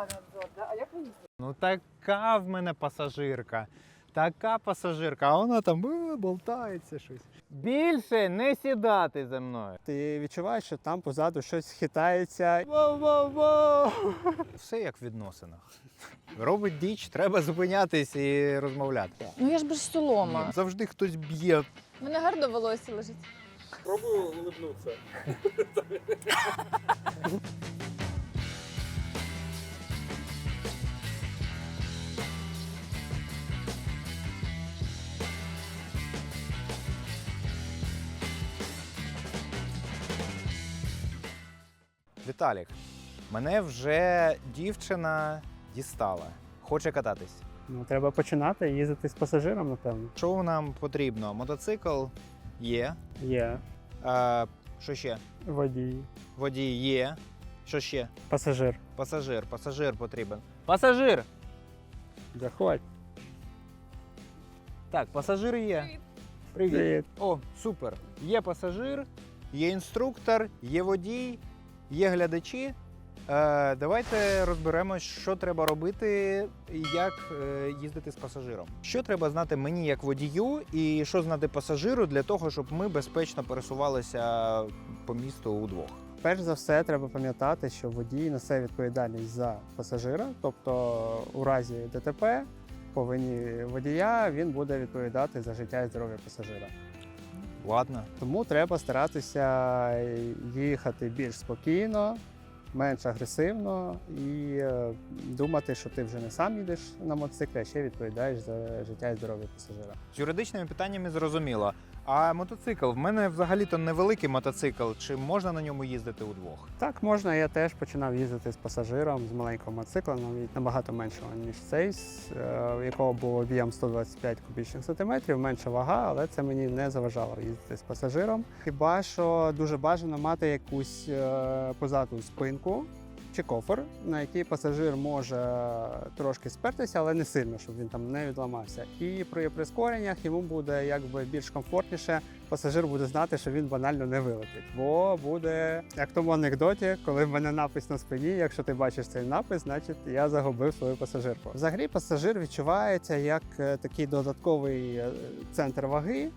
надзор, да? А як ви їздите? Ну така в мене пасажирка. Така пасажирка, а вона там е, болтається щось. Більше не сідати за мною. Ти відчуваєш, що там позаду щось хитається. Воу-воу-воу! Все як в відносинах. Робить діч, треба зупинятись і розмовляти. Ну я ж без солома. Завжди хтось б'є. У мене гарно волосся лежить. Пробую улыбнуться. Віталік, мене вже дівчина дістала. Хоче кататись. Ну, треба починати їздити з пасажиром, напевно. Що нам потрібно? Мотоцикл є. Є А, що ще? водій, Водій є. Що ще? пасажир. Пасажир. Пасажир потрібен. Пасажир! Заходь. Так, пасажир є. Привіт. Привіт. О, супер. Є пасажир, є інструктор, є водій, є глядачі. Е, давайте розберемось, що треба робити як е, їздити з пасажиром. Що треба знати мені як водію, і що знати пасажиру для того, щоб ми безпечно пересувалися по місту удвох. Перш за все, треба пам'ятати, що водій несе відповідальність за пасажира, тобто у разі ДТП по вині водія він буде відповідати за життя і здоров'я пасажира. Ладно. Тому треба старатися їхати більш спокійно, менш агресивно і е, думати, що ти вже не сам їдеш на мотоциклі, а ще відповідаєш за життя і здоров'я пасажира. З юридичними питаннями зрозуміло. А мотоцикл в мене взагалі-то невеликий мотоцикл. Чи можна на ньому їздити удвох? Так можна, я теж починав їздити з пасажиром з маленького мотоцикла, навіть набагато меншого, ніж цей, е, у якого був об'єм 125 кубічних сантиметрів, менша вага, але це мені не заважало їздити з пасажиром. Хіба що дуже бажано мати якусь е, позаду спинку. Чи кофр, на який пасажир може трошки спертися, але не сильно, щоб він там не відламався. І при прискореннях йому буде якби більш комфортніше пасажир буде знати, що він банально не вилетить. Бо буде, як тому анекдоті, коли в мене напис на спині, якщо ти бачиш цей напис, значить я загубив свою пасажирку. Взагалі, пасажир відчувається як е, такий додатковий е, центр ваги.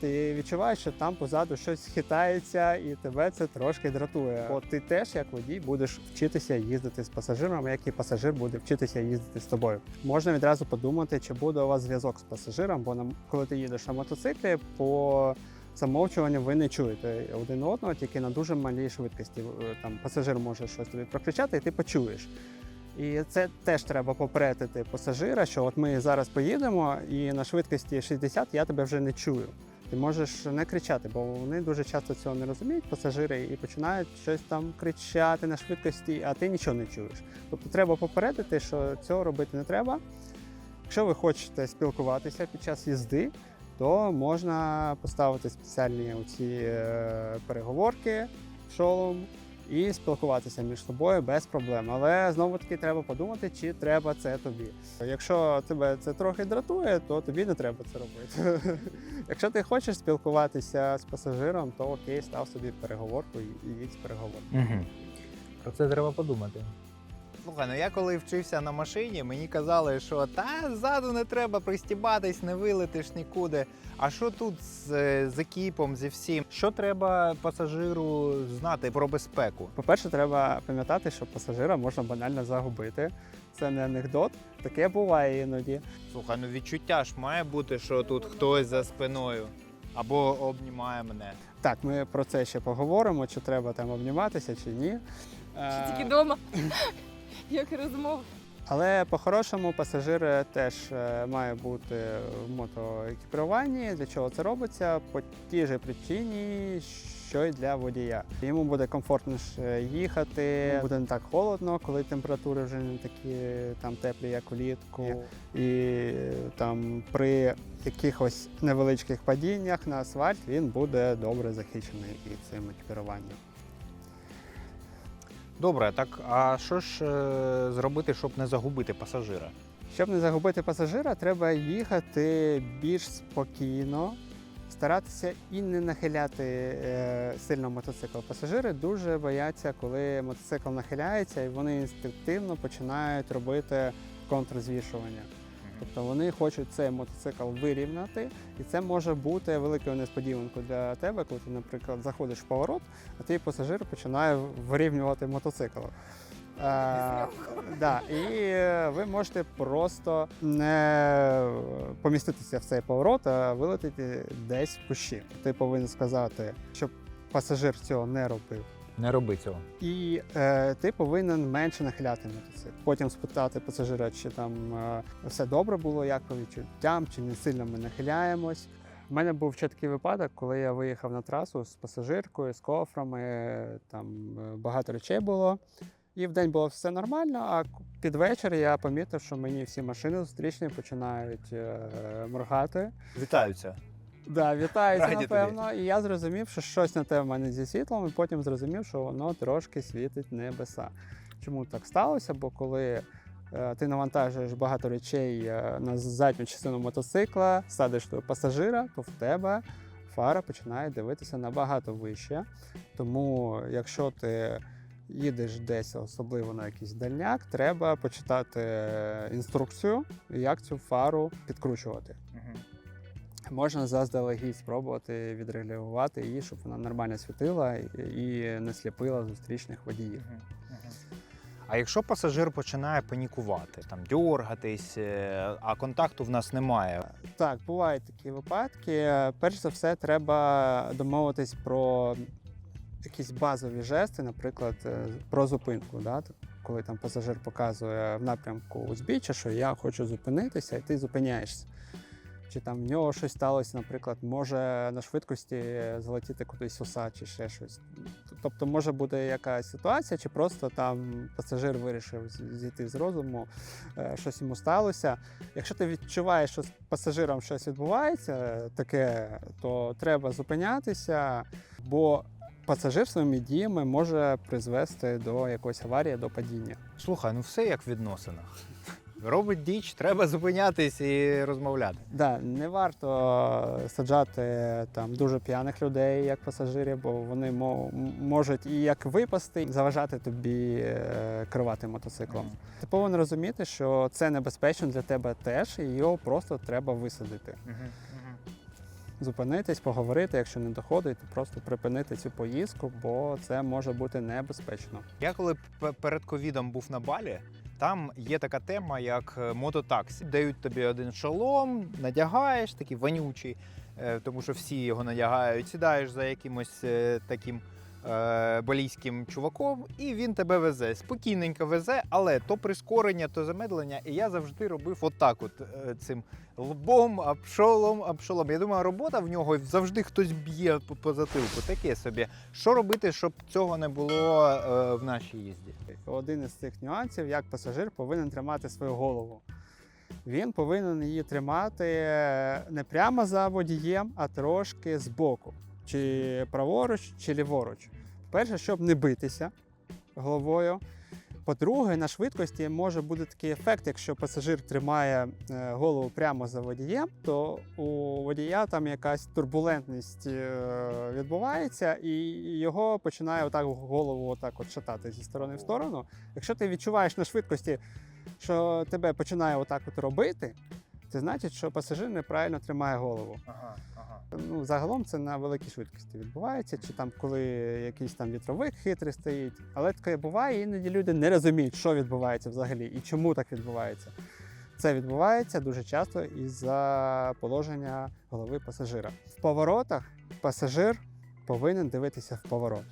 Ти відчуваєш, що там позаду щось хитається, і тебе це трошки дратує. Бо ти теж, як водій, будеш вчитися їздити з пасажиром, як і пасажир буде вчитися їздити з тобою. Можна відразу подумати, чи буде у вас зв'язок з пасажиром, бо коли ти їдеш на мотоциклі, по замовчуванню ви не чуєте один одного, тільки на дуже малій швидкості. Е, Там пасажир може щось тобі прокричати, і ти почуєш. І це теж треба попередити пасажира, що от ми зараз поїдемо, і на швидкості 60 я тебе вже не чую. Ти можеш не кричати, бо вони дуже часто цього не розуміють, пасажири, і починають щось там кричати на швидкості, а ти нічого не чуєш. Тобто треба попередити, що цього робити не треба. Якщо ви хочете спілкуватися під час їзди, то можна поставити спеціальні оці е, переговорки шолом і спілкуватися між собою без проблем. Але знову таки треба подумати, чи треба це тобі. Якщо тебе це трохи дратує, то тобі не треба це робити. Якщо ти хочеш спілкуватися з пасажиром, то окей, став собі переговорку і їдь з переговорку. Угу. Про це треба подумати. Слухай, ну я коли вчився на машині, мені казали, що та ззаду не треба пристібатись, не вилетиш нікуди. А що тут з, е, з екіпом, зі всім? Що треба пасажиру знати про безпеку? По-перше, треба пам'ятати, що пасажира можна банально загубити. Це не анекдот, таке буває іноді. Слухай, ну відчуття ж має бути, що тут хтось за спиною або обнімає мене. Так, ми про це ще поговоримо, чи треба там обніматися, чи ні. Чи Е, тільки вдома? Як розмова. Але по-хорошому пасажир теж е, має бути в мотоекіпіруванні. Для чого це робиться? По тій же причині, що й для водія. Йому буде комфортніше їхати, буде не так холодно, коли температури вже не такі там теплі, як влітку. І там при якихось невеличких падіннях на асфальт він буде добре захищений і цим екіпіруванням. Добре, так а що ж е, зробити, щоб не загубити пасажира? Щоб не загубити пасажира, треба їхати більш спокійно, старатися і не нахиляти е, сильно мотоцикл. Пасажири дуже бояться, коли мотоцикл нахиляється, і вони інстинктивно починають робити контрзвішування. Тобто вони хочуть цей мотоцикл вирівняти, і це може бути великою несподіванкою для тебе, коли ти, наприклад, заходиш в поворот, а твій пасажир починає вирівнювати мотоцикл. Е, да, і ви можете просто не поміститися в цей поворот, а вилетіти десь в кущі. Ти повинен сказати, щоб пасажир цього не робив. Не роби цього. І е, ти повинен менше нахиляти мотоцикл. Потім спитати пасажира, чи там е, все добре було, як по відчуттям, чи не сильно ми нахиляємось. У мене був ще такий випадок, коли я виїхав на трасу з пасажиркою, з кофрами, там е, багато речей було. І в день було все нормально, а під вечір я помітив, що мені всі машини зустрічні починають е, моргати. Вітаються. Да, вітаються, Раді тобі. напевно. І я зрозумів, що щось на те в мене зі світлом, і потім зрозумів, що воно трошки світить небеса. Чому так сталося? Бо коли е, ти навантажуєш багато речей е, на задню частину мотоцикла, садиш до пасажира, то в тебе фара починає дивитися набагато вище. Тому, якщо ти їдеш десь, особливо на якийсь дальняк, треба почитати е, інструкцію, як цю фару підкручувати. Можна заздалегідь спробувати відрегулювати її, щоб вона нормально світила і- не сліпила зустрічних водіїв. А якщо пасажир починає панікувати, там дьоргатись, е, а контакту в нас немає. Так, бувають такі випадки. Перш за все, треба домовитись про якісь базові жести, наприклад, е, про зупинку. Да? Коли там пасажир показує в напрямку узбіччя, що я хочу зупинитися, і ти зупиняєшся. Чи там в нього щось сталося, наприклад, може на швидкості залетіти кудись уса чи ще щось. Тобто може бути якась ситуація, чи просто там пасажир вирішив зійти з розуму, е, щось йому сталося. Якщо ти відчуваєш, що з пасажиром щось відбувається е, таке, то треба зупинятися, бо пасажир своїми діями може призвести до якоїсь аварії, до падіння. Слухай, ну все як в відносинах. Робить діч, треба зупинятись і розмовляти. Да, не варто саджати там дуже п'яних людей як пасажирів, бо вони можуть і як випасти, заважати тобі е, керувати мотоциклом. Ти повинен розуміти, що це небезпечно для тебе теж, і його просто треба висадити. Зупинитись, поговорити, якщо не доходить, просто припинити цю поїздку, бо це може бути небезпечно. Я коли перед ковідом був на балі, там є така тема, як е, мототаксі. Дають тобі один шолом, надягаєш, такий вонючий, е, тому що всі його надягають. Сідаєш за якимось е, таким е, балійським чуваком, і він тебе везе. Спокійненько везе, але то прискорення, то замедлення. І я завжди робив отак, от е, цим лбом, обшолом, обшолом. Я думаю, робота в нього завжди хтось б'є по, по затилку. Таке собі. Що робити, щоб цього не було е, в нашій їзді? Один із цих нюансів, як пасажир повинен тримати свою голову. Він повинен її тримати не прямо за водієм, а трошки збоку, чи праворуч, чи ліворуч. Перше, щоб не битися головою. По-друге, на швидкості може бути такий ефект, якщо пасажир тримає е, голову прямо за водієм, то у водія там якась турбулентність е, відбувається, і його починає отак голову отак от шатати зі сторони в сторону. Якщо ти відчуваєш на швидкості, що тебе починає отак от робити, це значить, що пасажир неправильно тримає голову. Ага, ага. Ну, загалом це на великій швидкості відбувається, чи там коли якийсь там вітровик хитрий стоїть. Але таке буває, іноді люди не розуміють, що відбувається взагалі і чому так відбувається. Це відбувається дуже часто із-за положення голови пасажира. В поворотах пасажир повинен дивитися в поворот.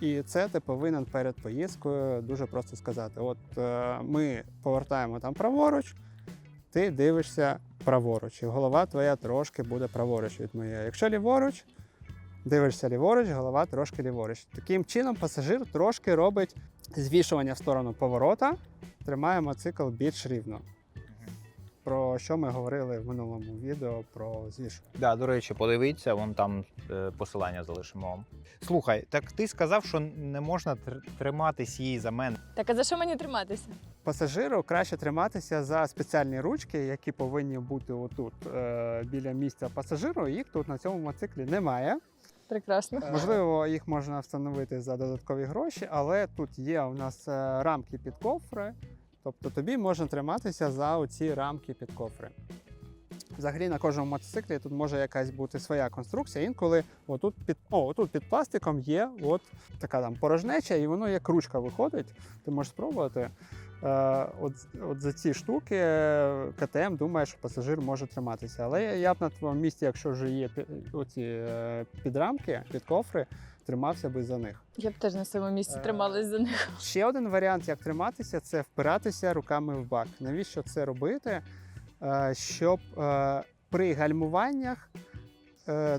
І це ти повинен перед поїздкою дуже просто сказати: от е, ми повертаємо там праворуч, ти дивишся праворуч, і голова твоя трошки буде праворуч від моєї. Якщо ліворуч, дивишся ліворуч, голова трошки ліворуч. Таким чином пасажир трошки робить звішування в сторону поворота, тримає цикл більш рівно. Про що ми говорили в минулому відео про звішу. Да, до речі, подивіться, вон там е, посилання залишимо вам. Слухай, так ти сказав, що не можна тр- триматись її за мене. Так, а за що мені триматися? Пасажиру краще триматися за спеціальні ручки, які повинні бути отут е, біля місця пасажиру. Їх тут на цьому мотоциклі немає. Прекрасно. Можливо, їх можна встановити за додаткові гроші, але тут є у нас е, рамки під кофри. Тобто тобі можна триматися за оці рамки під кофри. Взагалі на кожному мотоциклі тут може якась бути своя конструкція. Інколи отут під, о, отут під пластиком є от така там порожнеча, і воно як ручка виходить. Ти можеш спробувати. Е, от, от за ці штуки е, КТМ думає, що пасажир може триматися. Але я, б на твоєму місці, якщо вже є оці е, підрамки, під кофри, тримався би за них. Я б теж на своєму місці Е, трималась за них. Ще один варіант, як триматися, це впиратися руками в бак. Навіщо це робити? Е, Щоб е, при гальмуваннях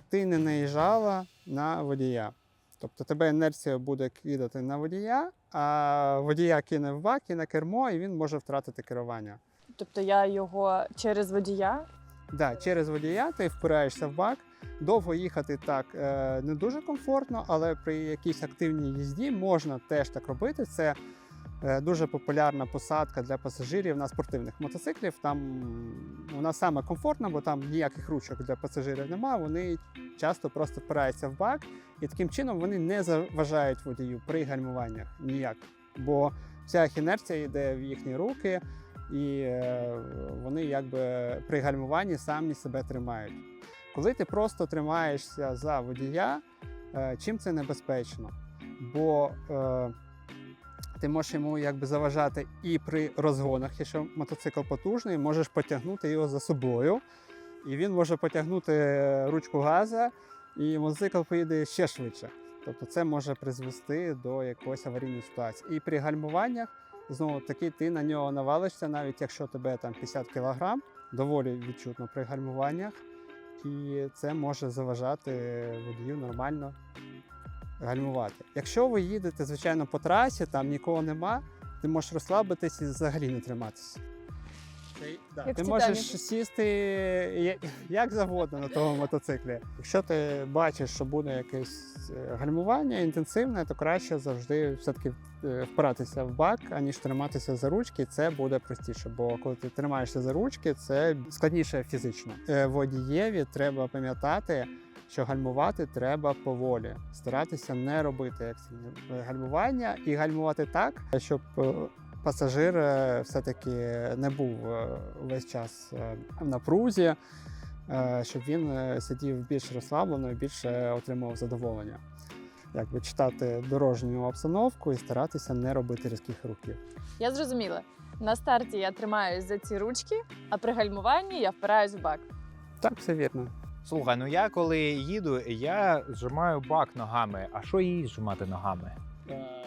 ти не наїжджала на водія. Тобто тебе інерція буде кидати на водія, а водія кине в бак і на кермо, і він може втратити керування. Тобто я його через водія. Да, через водія ти впираєшся в бак. Довго їхати так е, не дуже комфортно, але при якійсь активній їзді можна теж так робити. Це е, дуже популярна посадка для пасажирів на спортивних мотоциклів. Там вона саме комфортна, бо там ніяких ручок для пасажирів немає. Вони часто просто впираються в бак, і таким чином вони не заважають водію при гальмуваннях ніяк. Бо вся інерція йде в їхні руки, і е, вони якби при гальмуванні самі себе тримають. Коли ти просто тримаєшся за водія, е, чим це небезпечно? Бо е, ти можеш йому якби заважати і при розгонах, якщо мотоцикл потужний, можеш потягнути його за собою, і він може потягнути ручку газа, і мотоцикл поїде ще швидше. Тобто це може призвести до якоїсь аварійної ситуації. І при гальмуваннях знову таки ти на нього навалишся, навіть якщо тебе там 50 кг, доволі відчутно при гальмуваннях, і це може заважати водію нормально гальмувати. Якщо ви їдете, звичайно, по трасі, там нікого нема, ти можеш розслабитись і взагалі не триматися. Ти, да, Як ти в можеш сісти як завгодно на тому мотоциклі. Якщо ти бачиш, що буде якесь е, гальмування інтенсивне, то краще завжди все-таки е, впиратися в бак, аніж триматися за ручки. Це буде простіше. Бо коли ти тримаєшся за ручки, це складніше фізично. Е, Водієві треба пам'ятати. Що гальмувати треба поволі, старатися не робити екстрене гальмування і гальмувати так, щоб пасажир е, все-таки не був е, весь час в напрузі, е, щоб він сидів більш розслаблено і більше отримував задоволення. Якби читати дорожню обстановку і старатися не робити різких рухів. Я зрозуміла. На старті я тримаюсь за ці ручки, а при гальмуванні я впираюсь в бак. Так, все вірно. Слухай, ну я коли їду, я зжимаю бак ногами. А що їй зжимати ногами?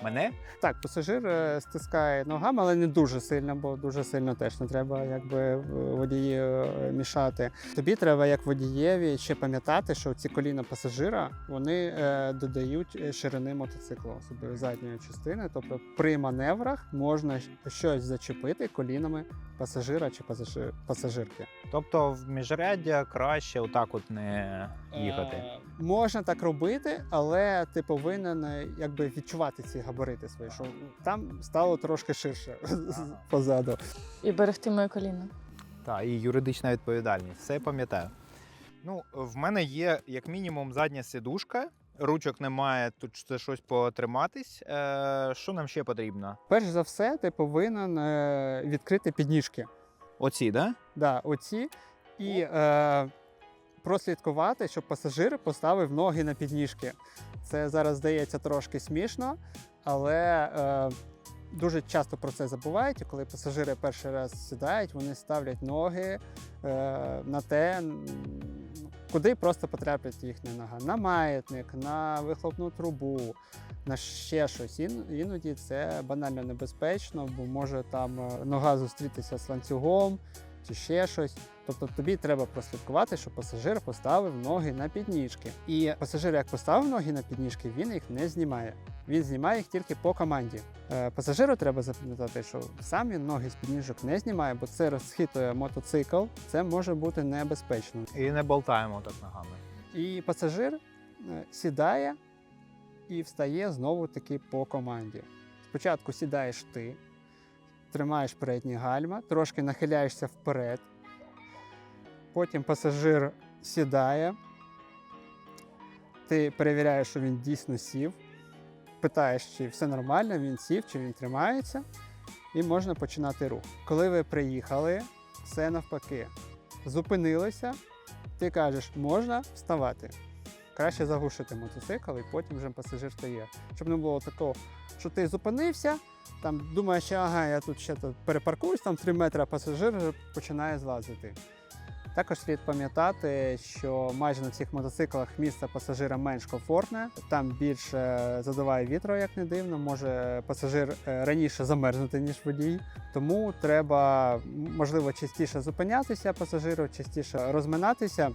Мене? Так, пасажир е, стискає ногами, але не дуже сильно, бо дуже сильно теж не треба якби е, водії е, мішати. Тобі треба, як водієві, ще пам'ятати, що ці коліна пасажира вони е, додають е, ширини мотоциклу, особливо задньої частини. Тобто при маневрах можна щось зачепити колінами пасажира чи пасажир, пасажирки. Тобто в міжряддя краще отак от не їхати. Е, Можна так робити, але ти повинен е, якби відчувати ці габарити свої, що там стало трошки ширше позаду. І берегти моє коліно. Так, і юридична відповідальність. Все пам'ятаю. Ну, в мене є як мінімум задня сидушка. Ручок немає, тут це щось потриматись. Е, що нам ще потрібно? Перш за все, ти повинен е, відкрити підніжки. Оці, да? Да, оці, і е, прослідкувати, щоб пасажир поставив ноги на підніжки. Це зараз здається трошки смішно, але е, дуже часто про це забувають. Коли пасажири перший раз сідають, вони ставлять ноги е, на те, куди просто потраплять їхня нога. На маятник, на вихлопну трубу, на ще щось. Ін, іноді це банально небезпечно, бо може там е, нога зустрітися з ланцюгом чи ще щось. Тобто тобі треба прослідкувати, щоб пасажир поставив ноги на підніжки. І пасажир, як поставив ноги на підніжки, він їх не знімає. Він знімає їх тільки по команді. Е, Пасажиру треба запам'ятати, що сам він ноги з підніжок не знімає, бо це розхитує мотоцикл. Це може бути небезпечно. І не болтаємо так ногами. І пасажир е, сідає і встає знову таки по команді. Спочатку сідаєш ти, тримаєш передні гальма, трошки нахиляєшся вперед. Потім пасажир сідає, ти перевіряєш, що він дійсно сів, питаєш, чи все нормально, він сів, чи він тримається, і можна починати рух. Коли ви приїхали, все навпаки. Зупинилися, ти кажеш, можна вставати. Краще заглушити мотоцикл і потім вже пасажир стає. Щоб не було такого, що ти зупинився, там думаєш, ага, я тут ще тут перепаркуюсь, там 3 метри, а пасажир починає злазити. Також слід пам'ятати, що майже на всіх мотоциклах місце пасажира менш комфортне, там більше задуває вітру, як не дивно, може пасажир е, раніше замерзнути, ніж водій. Тому треба, можливо, частіше зупинятися пасажиру, частіше розминатися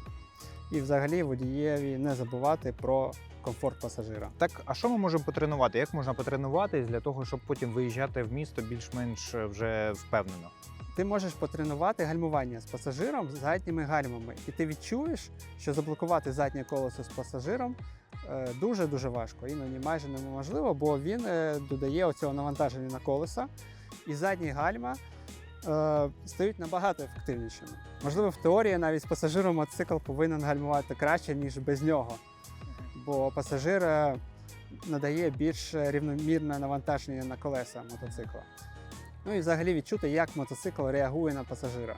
і взагалі водієві не забувати про комфорт пасажира. Так, а що ми можемо потренувати? Як можна потренуватись для того, щоб потім виїжджати в місто більш-менш е, вже впевнено? Ти можеш потренувати гальмування з пасажиром з задніми гальмами, і ти відчуєш, що заблокувати заднє колесо з пасажиром е, дуже-дуже важко, іноді майже неможливо, бо він е, додає оцього навантаження на колеса, і задні гальма стають набагато ефективнішими. Можливо, в теорії навіть з пасажиром мотоцикл повинен гальмувати краще, ніж без нього, бо пасажир е, надає більш рівномірне навантаження на колеса мотоцикла. Ну і взагалі відчути, як мотоцикл реагує на пасажира.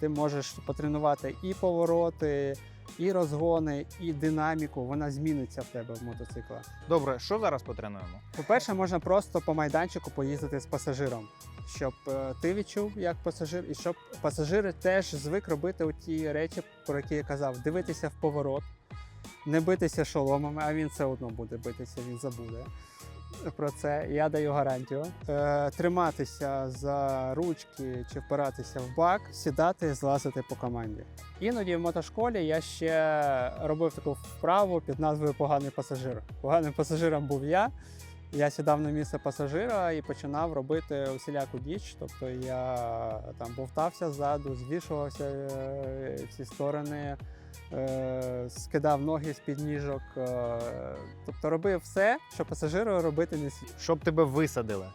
Ти можеш потренувати і повороти, і розгони, і динаміку. Вона зміниться в тебе в мотоцикла. Добре, що зараз потренуємо? По-перше, можна просто по майданчику поїздити з пасажиром, щоб е, ти відчув як пасажир, і щоб пасажир теж звик робити ті речі, про які я казав: дивитися в поворот, не битися шоломами, а він все одно буде битися, він забуде. Про це я даю гарантію. Е, триматися за ручки чи впиратися в бак, сідати, злазити по команді. Іноді в мотошколі я ще робив таку вправу під назвою Поганий пасажир. Поганим пасажиром був я. Я сідав на місце пасажира і починав робити усіляку діч. Тобто я там бовтався ззаду, звішувався е, в всі сторони, е, скидав ноги з під ніжок. Е, тобто робив все, що пасажиру робити не слід. Щоб тебе висадили.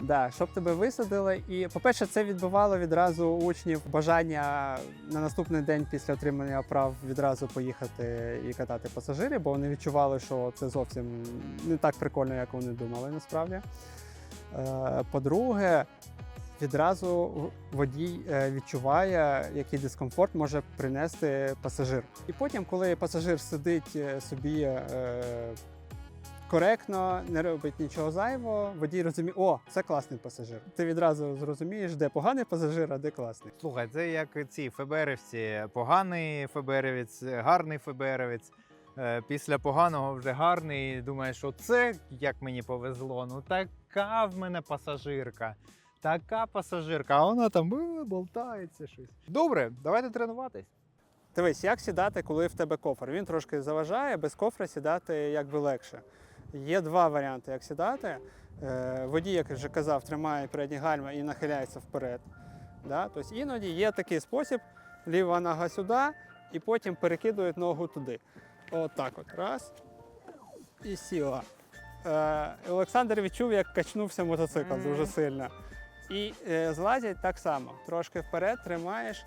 Да, щоб тебе висадили. І, по-перше, це відбивало відразу у учнів бажання на наступний день після отримання прав відразу поїхати і катати пасажирів, бо вони відчували, що це зовсім не так прикольно, як вони думали насправді. Е, По-друге, відразу водій е, відчуває, який дискомфорт може принести пасажир. І потім, коли пасажир сидить е, собі. е, коректно, не робить нічого зайвого. Водій розуміє, о, це класний пасажир. Ти відразу зрозумієш, де поганий пасажир, а де класний. Слухай, це як ці ФБРівці. Поганий ФБРівець, гарний ФБРівець. Після поганого вже гарний. Думаєш, що це як мені повезло. Ну така в мене пасажирка. Така пасажирка, а вона там е, болтається щось. Добре, давайте тренуватись. Дивись, як сідати, коли в тебе кофр. Він трошки заважає, без кофра сідати якби легше. Є два варіанти, як сідати. Е, Водій, як я вже казав, тримає передні гальма і нахиляється вперед. Да? Тобто іноді є такий спосіб: ліва нога сюди, і потім перекидують ногу туди. От так от. Раз. І сіла. Е, Олександр відчув, як качнувся мотоцикл дуже сильно. І е, злазять так само. Трошки вперед тримаєш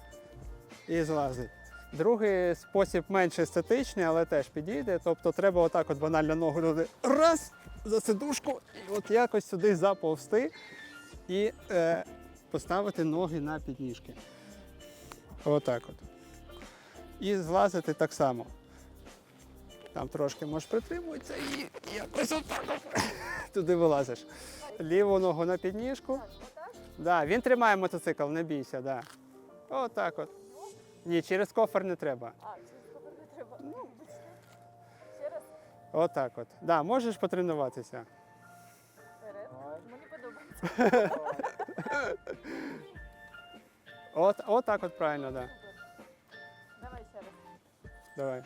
і злазить. Другий спосіб менш естетичний, але теж підійде. Тобто треба отак от банально ногу туди раз за сидушку, і от якось сюди заповзти і е, поставити ноги на підніжки. Отак от. І злазити так само. Там трошки можеш притримуватися і якось отак туди вилазиш. Ліву ногу на підніжку. Да, він тримає мотоцикл, не бійся, да. Отак от. Ні, через кофер не треба. А, через копер не треба. Ну, ще раз Отак от. Да, можеш потренуватися. Мені подобається. От, от так от правильно, так. Да. Давай ще раз. Давай.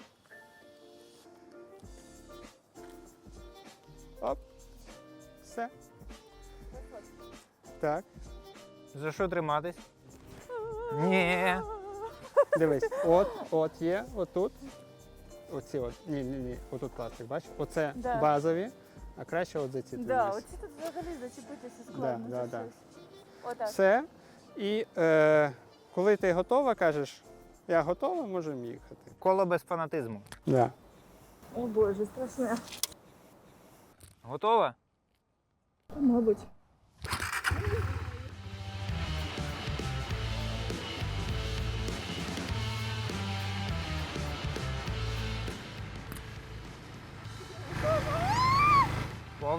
Оп. Все. Так. За що триматись? Ні. Дивись, от, от є, отут. Оці от. Ні, ні, ні. Отут пластик, бачиш? Оце Да. базові, а краще от за ці Да, тримайся. оці тут взагалі зачепитися Да, складно. да, за да. щось. Отак. Все. І е, коли ти готова, кажеш, я готова, можемо їхати. Коло без фанатизму. Да. О боже, страшне. Готова? Мабуть.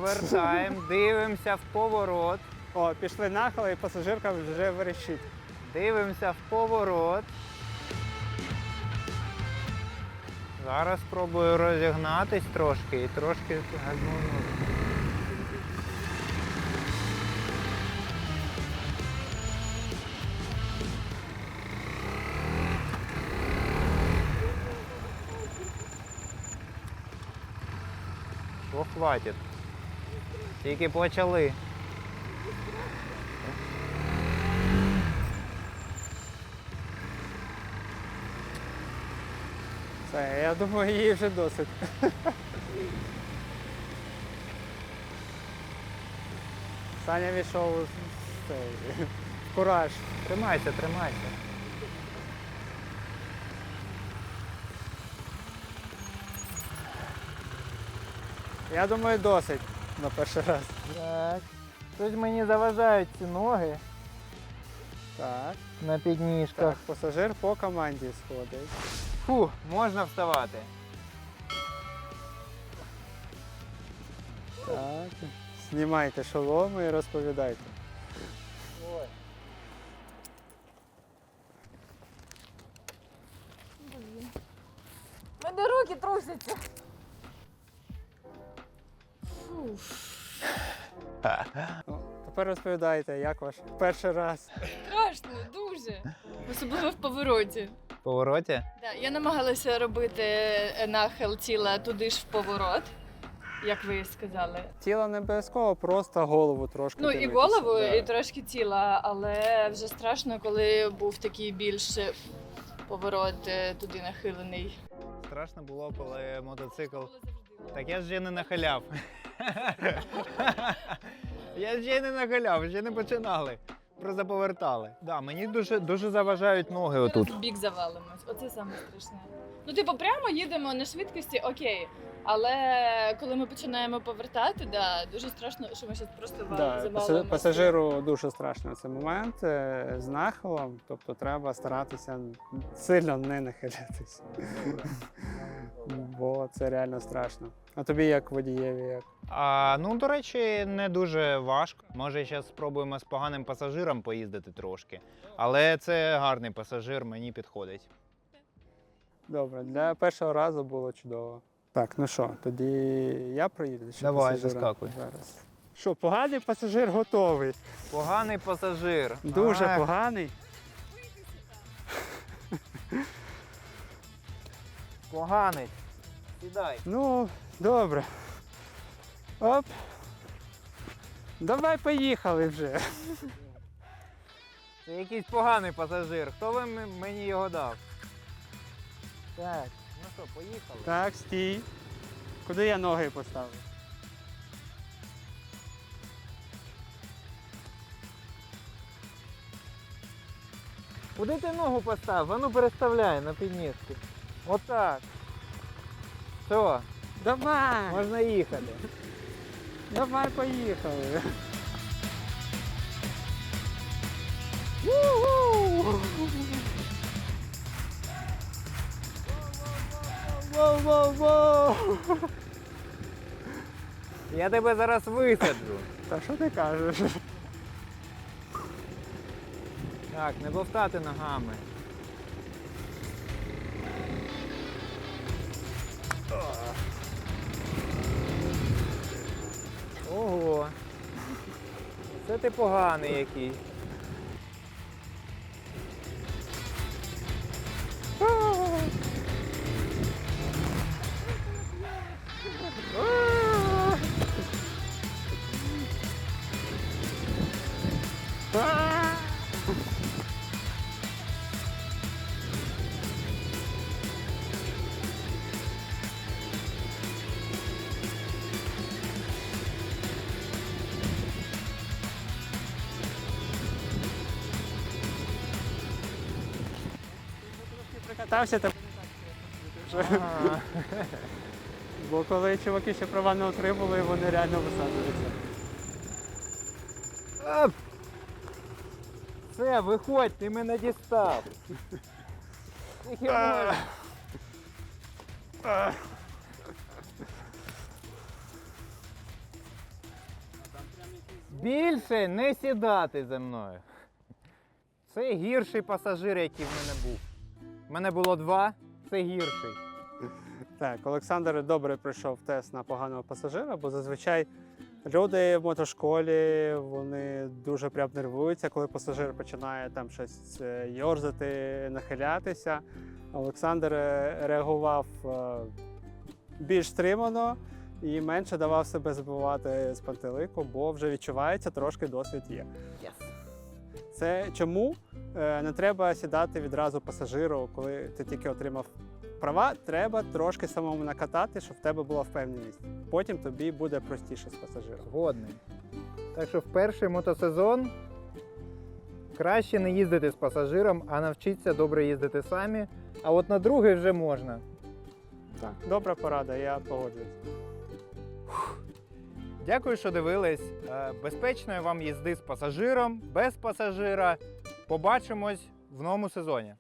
Повертаємо, дивимося в поворот. О, пішли нахили, і пасажирка вже верещить. Дивимося в поворот. Зараз спробую розігнатись трошки і трошки гальмую. Що хватить? Тільки почали. Все, я думаю, їй вже досить. Саня війшов з- з цей, в кураж. Тримайся, тримайся. Я думаю, досить на перший раз. Так. Тут мені заважають ці ноги Так, на підніжках. так, пасажир по команді сходить. Фу, можна вставати. Так. Знімайте шоломи і розповідайте. Тепер розповідайте, як ваш перший раз. Страшно, дуже. Особливо в повороті. В повороті? Да, я намагалася робити е, нахил тіла туди ж в поворот, як ви сказали. Тіло не обов'язково, просто голову трошки. Ну і голову, да. і трошки тіла, але вже страшно, коли був такий більш поворот е, туди нахилений. Страшно було, коли мотоцикл. Так я ж не нахиляв. я ще не нагаляв, ще не починали. Просто повертали. Да, мені дуже, дуже заважають ноги отут. бік завалимось. Оце саме страшне. Ну, типу, прямо їдемо на швидкості, окей. Але коли ми починаємо повертати, да, дуже страшно, що ми зараз просто Да, паса- пасажиру дуже страшно цей момент е, з нахилом, тобто треба старатися сильно не нахилятися. Бо це реально страшно. А тобі як водієві? Як? А, ну, до речі, не дуже важко. Може, зараз спробуємо з поганим пасажиром поїздити трошки. Але це гарний пасажир, мені підходить. Добре, для першого разу було чудово. Так, ну що, тоді я проїду? чи Давай, заскакуй. Зараз. Що, поганий пасажир готовий. Поганий пасажир. Дуже Ах, поганий. Поганий. Сідай. Ну, добре. Оп. Давай поїхали вже. Це якийсь поганий пасажир. Хто ви м- мені його дав? Так, що, поїхали. Так, стій. Куди я ноги поставив? Куди ти ногу поставив? А ну переставляй на підніжку. Отак. Все, Давай! можна їхати. Давай поїхали. Воу-воу-воу! Я тебе зараз висаджу. Та що ти кажеш? Так, не бовтати ногами. Ого. Це ти поганий який. Прикатався, та бо коли чуваки ще права не отримали, вони реально висаджуються. Оп! Все, виходь, ти мене дістав. Можна. Більше не сідати за мною. Це гірший пасажир, який в мене був. У мене було два, це гірший. Так, Олександр добре пройшов тест на поганого пасажира, бо зазвичай люди в мотошколі вони дуже прям нервуються, коли пасажир починає там щось е, йорзати, нахилятися. Олександр е, реагував е, більш стримано і менше давав себе забивати з пантелику, бо вже відчувається, трошки досвід є. Це чому е, не треба сідати відразу пасажиру, коли ти тільки отримав права, треба трошки самому накатати, щоб в тебе була впевненість. Потім тобі буде простіше з пасажиром. Згодний. Так що в перший мотосезон краще не їздити з пасажиром, а навчитися добре їздити самі. А от на другий вже можна. Так. Добра порада, я погоджуюсь. Дякую, що дивились. Е, Безпечної вам їзди з пасажиром, без пасажира. Побачимось в новому сезоні.